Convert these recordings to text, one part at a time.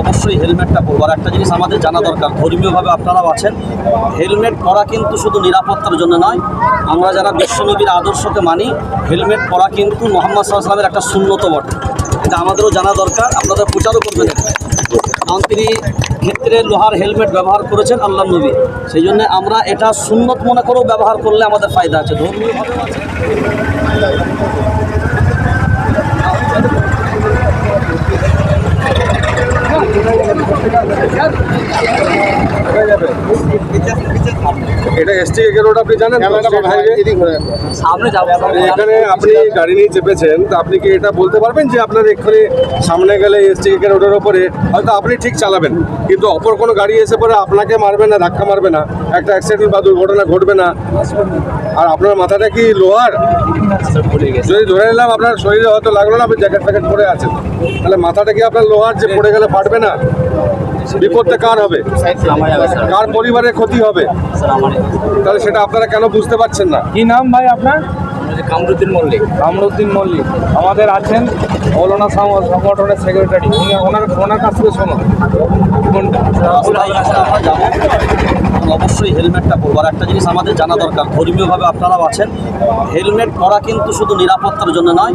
অবশ্যই হেলমেটটা পরবো আর একটা জিনিস আমাদের জানা দরকার, ধর্মীয়ভাবে আপনারাও আছেন। হেলমেট পরা কিন্তু শুধু নিরাপত্তার জন্য নয়, আমরা যারা বিশ্বনবীর আদর্শকে মানি, হেলমেট পরা কিন্তু মোহাম্মদ সাল্লামের একটা শূন্যত বটে। এটা আমাদেরও জানা দরকার, আপনাদের প্রচারও করবেন কারণ তিনি ক্ষেত্রে লোহার হেলমেট ব্যবহার করেছেন আল্লাহ নবী। সেই জন্য আমরা এটা সুন্নত মনে করেও ব্যবহার করলে আমাদের ফায়দা আছে ধর্মীয়ভাবেও আছে। এটা এসটি এগের রোড আপনি জানেন যাব এখানে আপনি গাড়ি নিয়ে চেপেছেন তো আপনি কি এটা বলতে পারবেন যে আপনার এখানে সামনে গেলে এসটি রোডের ওপরে? হয়তো আপনি ঠিক চালাবেন কিন্তু অপর কোনো গাড়ি এসে পরে আপনাকে মারবে না ধাক্কা মারবে না একটা অ্যাক্সিডেন্ট বা দুর্ঘটনা ঘটবে না। আর আপনার মাথাটা কি লোহার? যদি ধরে নিলাম আপনার শরীরে হয়তো লাগল না আপনি জ্যাকেট ফ্যাকেট পরে আছেন তাহলে মাথাটা কি আপনার লোহার যে পড়ে গেলে ফাটবে না? বিপদটা কার হবে? কার পরিবারের ক্ষতি হবে? তাহলে সেটা আপনারা কেন বুঝতে পারছেন না? কি নাম ভাই আপনার? কামরুদ্দিন মল্লিক। কামরুদ্দিন মল্লিক। আমাদের আছেন মৌলানা সংগঠনের সেক্রেটারি উনি ওনার ওনার কাছ থেকে শোনো। কোনটা? তখন অবশ্যই হেলমেটটা পরবো আর একটা জিনিস আমাদের জানা দরকার, ধর্মীয়ভাবে আপনারাও আছেন, হেলমেট পরা কিন্তু শুধু নিরাপত্তার জন্য নয়,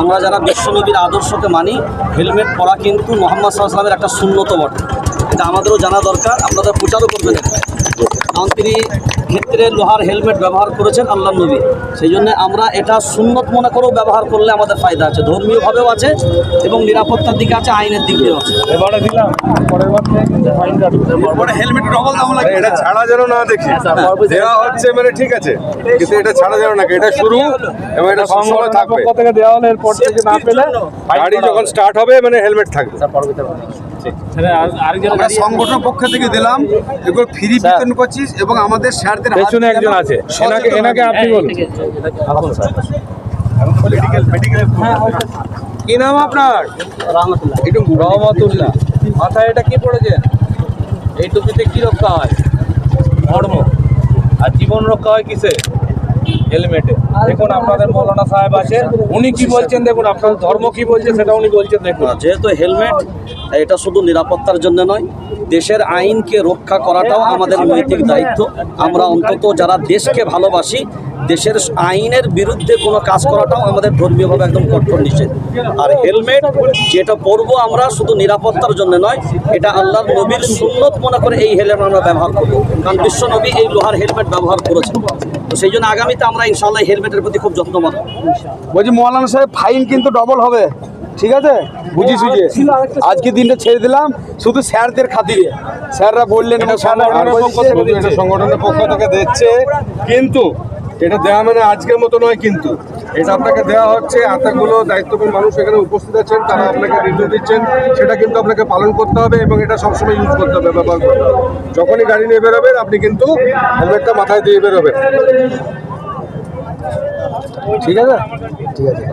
আমরা যারা বিশ্বনবীর আদর্শকে মানি, হেলমেট পরা কিন্তু মোহাম্মদ সাল্লামের একটা শূন্যত বটে এটা আমাদেরও জানা দরকার, আপনাদের প্রচারও করবেন। কারণ তিনি ক্ষেত্রে লোহার হেলমেট ব্যবহার করেছেন আল্লাহ নবী। সেই জন্য আমরা এটা সুন্নত মনে করেও ব্যবহার করলে আমাদের ফায়দা আছে। ধর্মীয়ভাবেও আছে এবং নিরাপত্তার দিকে আছে আইনের দিক দিয়েও আছে। এটা ছাড়া যেন না দেখি। দেওয়া হচ্ছে মানে ঠিক আছে। কিন্তু এটা ছাড়া যেন না এটা শুরু এবং এটা সংগঠনের থাকবে। থেকে দেওয়া হলে এরপর থেকে না পেলে গাড়ি যখন স্টার্ট হবে মানে হেলমেট থাকবে। আমরা সংগঠনের পক্ষ থেকে দিলাম এগুলো ফ্রি বিতরণ করছিস এবং আমাদের স্যারদের পেছনে একজন আছে। এনাকে এনাকে আপনি বলুন। কি নাম আপনার? একটু রহমতুল্লাহ। মাথায় এটা কি পড়েছেন এই টুপিতে কি রক্ষা হয়? ধর্ম। আর জীবন রক্ষা হয় কিসে? হেলমেটে। দেখুন আপনাদের মৌলানা সাহেব আছেন। উনি কি বলছেন? দেখুন আপনার ধর্ম কি বলছে সেটা উনি বলছেন দেখুন। যেহেতু হেলমেট এটা শুধু নিরাপত্তার জন্য নয়, দেশের আইনকে রক্ষা করাটাও আমাদের নৈতিক দায়িত্ব। আমরা অন্তত যারা দেশকে ভালোবাসি, দেশের আইনের বিরুদ্ধে কোনো কাজ করাটাও আমাদের ধর্মীয়ভাবে একদম কঠোর নিষেধ। আর হেলমেট, যেটা পরবো আমরা, শুধু নিরাপত্তার জন্য নয়, এটা আল্লাহর নবীর সুন্নত মনে করে এই হেলমেট আমরা ব্যবহার করব। কারণ বিশ্ব নবী এই লোহার হেলমেট ব্যবহার করেছেন। তো সেই জন্য আগামীতে আমরা ইনশাল্লাহ হেলমেটের প্রতি খুব যত্নবান। বলছি, মৌলানা সাহেব, ফাইন কিন্তু ডবল হবে। ঠিক আছে? বুঝি সুঝে আজকে দিনটা ছেড়ে দিলাম শুধু স্যারদের খাতিরে। স্যাররা বললেন সংগঠনের পক্ষ থেকে দিচ্ছে। কিন্তু এটা দেওয়া মানে আজকের মতো নয় কিন্তু। এটা আপনাকে দেওয়া হচ্ছে এতগুলো দায়িত্ববান মানুষ এখানে উপস্থিত আছেন তারা আপনাকে রিভিউ দিচ্ছেন। সেটা কিন্তু আপনাকে পালন করতে হবে এবং এটা সবসময় ইউজ করতে হবে ব্যবহার করতে হবে। যখনই গাড়ি নিয়ে বেরোবেন আপনি কিন্তু হেলমেটটা মাথায় দিয়ে বেরোবেন। ঠিক আছে? ঠিক আছে।